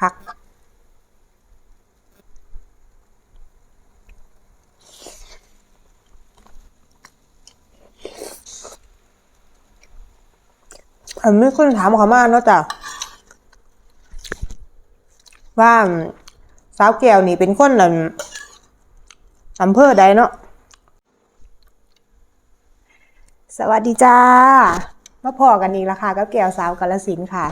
พักอันไม่คนถามเขามาเนะจ้ะว่าสาวแก้วนี่เป็นคนอำเภอใดเนาะสวัสดีจ้า มาพอกันอีกแล้วค่ะกับแก้วสาวกาลสินค่ะ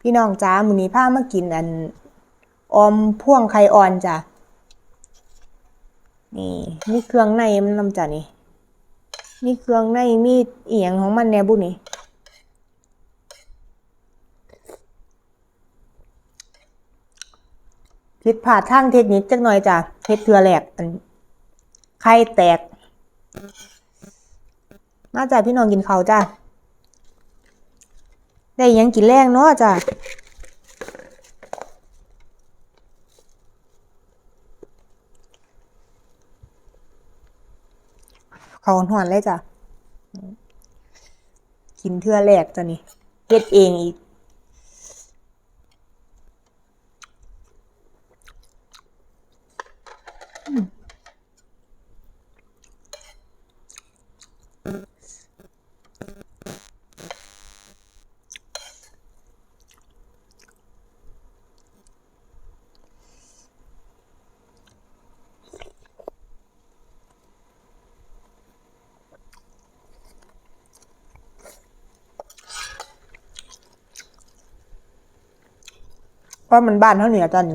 พี่น้องจ้ามื้อนี้พามากินอันออมพ่วงไข่อ่อนจ้ะนี่มีเครื่องในมันนำจ้ะนี่มีเครื่องในมีเอียงของมันแน่บุนี่ผิดพลาดทางเทคนิคจักหน่อยจ้ะเฮ็ดเทือแหลกอันไข่แตกมาจะพี่น้องกินเขาจ้ะ ได้ยังกินแรงเนาะจ้ะเขาหอนเลยจ้ะ กินเทื่อแรกจ้ะนี่เฮ็ดเองอีก ว่ามันบ้านเท่าเหนือจัน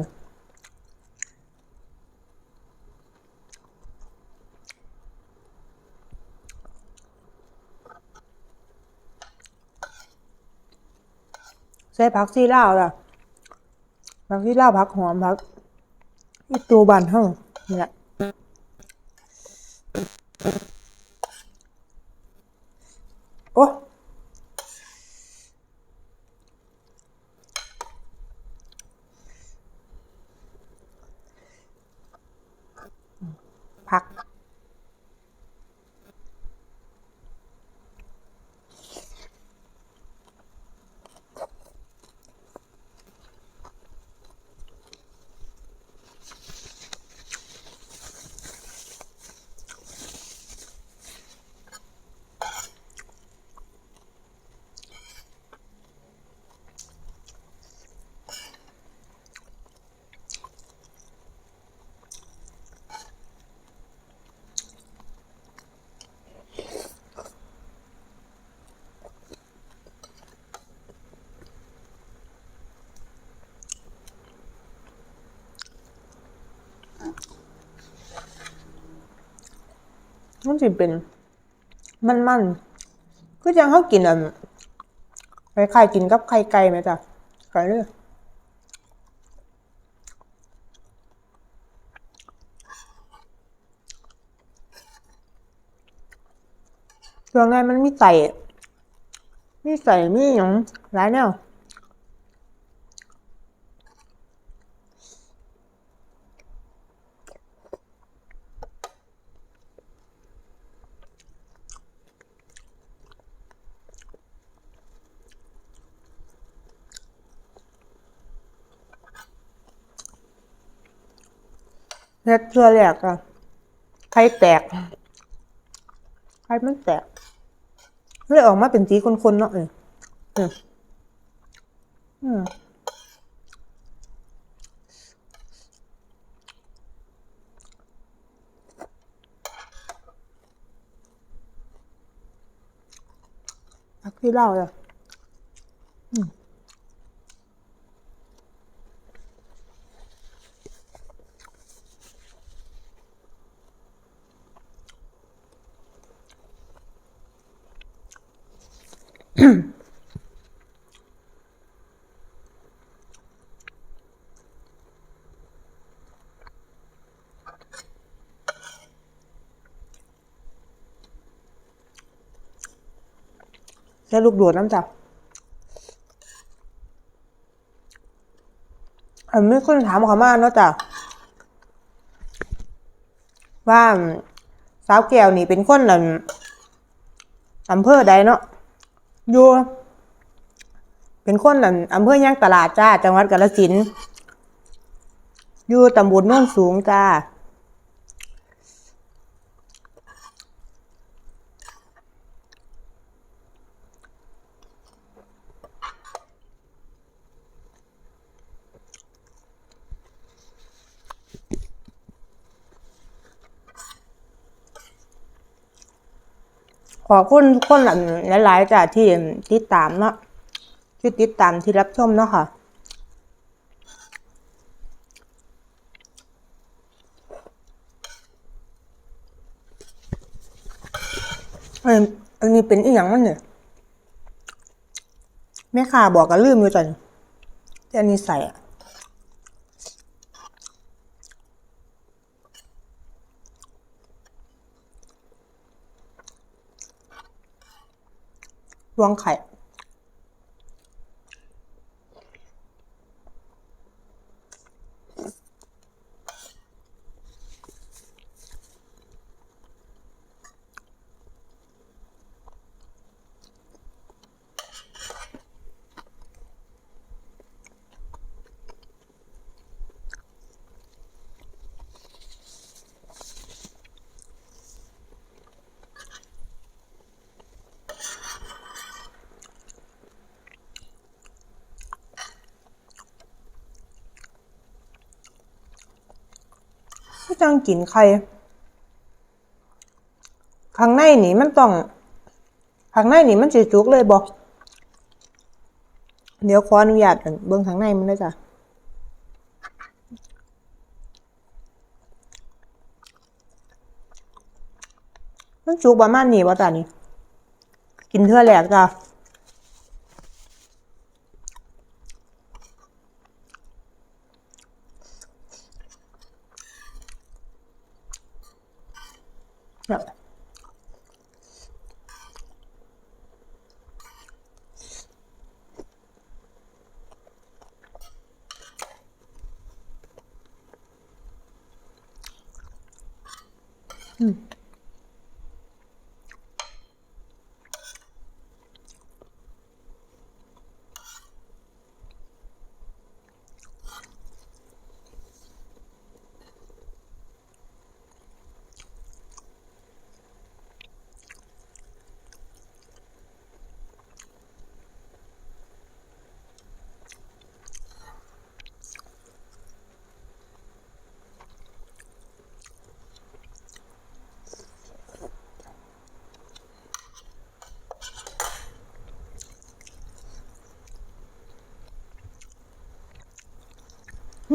ใส่ผักซีล่าล่ะผักซีล่าผักหอมผักอีตูบ้านเท่าเนี่ย มันสิเป็น มันมันๆคือจังเขากินอะคล้ายๆกินกับไข่ไก่ไหมจ๊ะไก่เลยเครื่องมันมีใส่มีใส่มีหยังหลายแนว เฮ็ดเทื่อแรกอะไข่แตกไข่มันแตกเลยออกมาเป็นสีคนๆเนาะเอออืมพักที่เล่าเลย ใช้ลูกโดดน้ำจับ อันไม่คนถามเขามาเนาะจ้ะว่าสาวแก้วนี่เป็นคนอั่นอำเภอใดเนาะ อยู่เป็นคนอั่นอำเภอย่างตลาดจ้า จังหวัดกาฬสินธุ์อยู่ตำบลโน่นสูงจ้า ขอบคุณทุกคนหลายๆจ้ะที่ติดตามเนาะที่ติดตามที่รับชมเนาะค่ะเอยอันนี้เป็นอีหยังมันเนี่ยแม่ค้าบอกก็ลืมอยู่จ้ะแต่อันนี้ใส่อะ ร จังกินไข่ข้างในนี่มันต้องข้างในนี่มันสิจุกเลยบอกเดี๋ยวขออนุญาตเบิ่งข้างในมันด้วยจ้ะมันจุกประมาณนี้บ่จ้ะนี่กินเทื่อแรกจ้ะ เ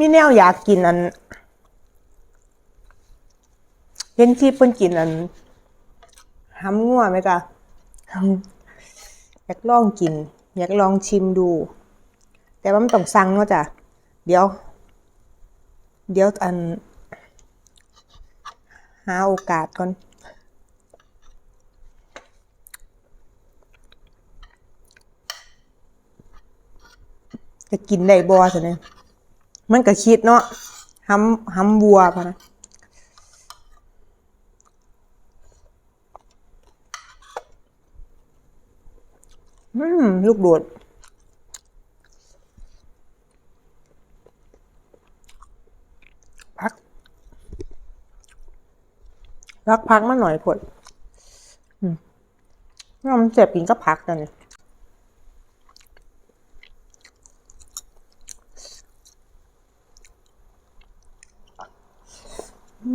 มีแนวอยากกินอันเห็นที่เพิ่นกินอันห้ำงัวไหมจ๊ะอยากลองกิน อยากลองชิมดู แต่ว่ามันต้องสั่งเนาะจ้ะเดี๋ยว เดี๋ยวอัน หาโอกาสก่อนจะกินได้บ่ซะเนี่ย มันก็คิดเนาะห้ำห้ำวัวพะนะอืม ลูกโดดพักพักพักมาหน่อยผดอืมน้ำเจ็บกินก็พักกันเนี่ย เร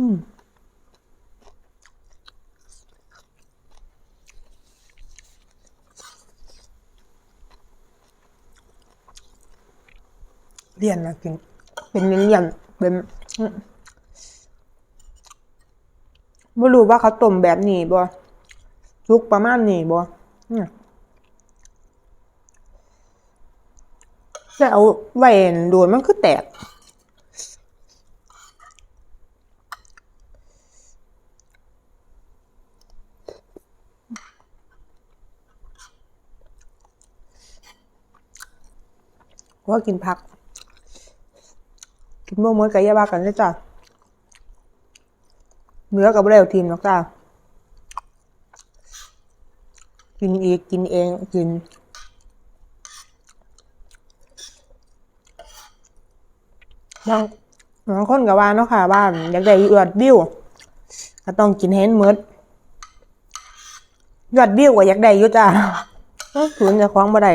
ียนนะกิน เป็นเรียนเป็นไม่รู้ว่าเขาต้มแบบนี้บ่ซุกประมาณนี้บ่แต่เอาไว้โดนมันคือแตก ก็กินผัก กินบ่มดกับยาบ้ากันได้จ้ะเนื้อกับเร็วทีมนะจ้ากินเอีกกินเองกิน บางบางคนกับว่าเนาะค่ะบ้านอยากได้ยอดวิวก็ต้องกินเห็นมืดยอดวิวกว่าอยากได้ยุจ้าศูนย์จะคล้องมาได้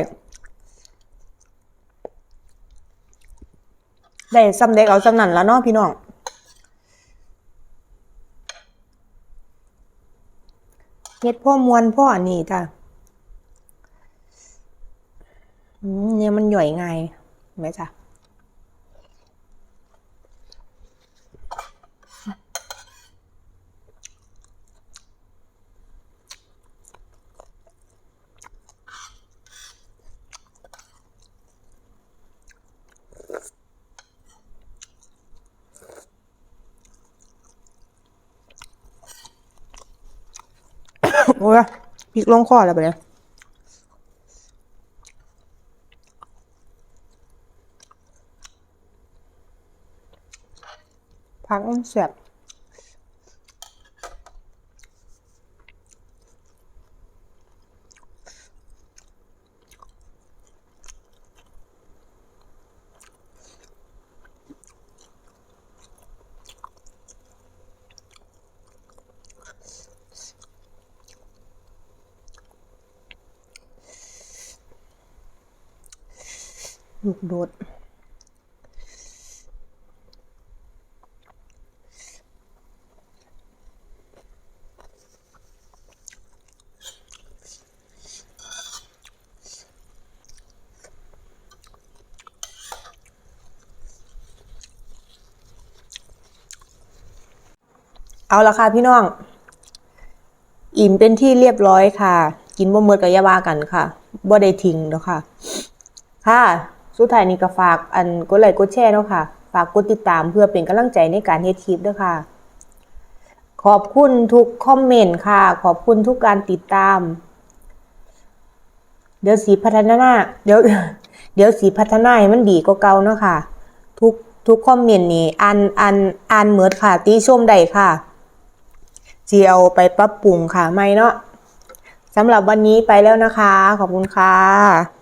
ได้ซ้ำเด็กเอาซ้ำนั่นแล้วเนาะพี่น้องเฮ็ดพ่อมวนพ่ออันนี้จ้ะเนี่ยมันหย่อยง่ายไหมจ้ะ โอ้ยพริกลงคอแล้วไปเลยพักมันแสบ ลูกโดดเอาละค่ะพี่น้อง อิ่มเป็นที่เรียบร้อยค่ะ กินบ่เมือกับยาบากันค่ะบ่ได้ทิ้งเนาะค่ะ ค่ะ สุดท้ายนี้ก็ฝากอันกดไลค์กดแชร์เนาะค่ะ ฝากกดติดตามเพื่อเป็นกำลังใจในการเฮ็ดคลิปด้วยค่ะ ขอบคุณทุกคอมเมนต์ค่ะ ขอบคุณทุกการติดตาม เดี๋ยวสีพัฒนาเดี๋ยวเดี๋ยวสีพัฒนาให้มันดีกว่าเก่าเนาะค่ะ ทุกทุกคอมเมนต์นี่อ่านอ่านอ่านเหมือดค่ะติชมได้ค่ะสิเอาไปปรับปรุงค่ะไม่เนาะสำหรับวันนี้ไปแล้วนะคะ ขอบคุณค่ะ